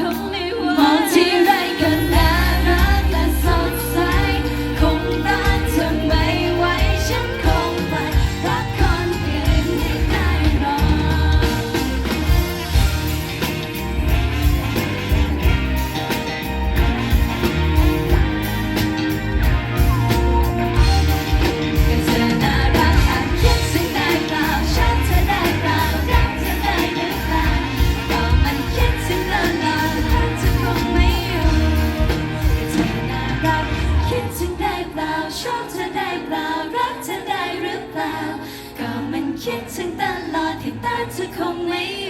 come ชอบเธอได้เปล่ารักเธอได้หรือเปล่า ก็มันคิดถึงตลอดที่ตาเธอคงไม่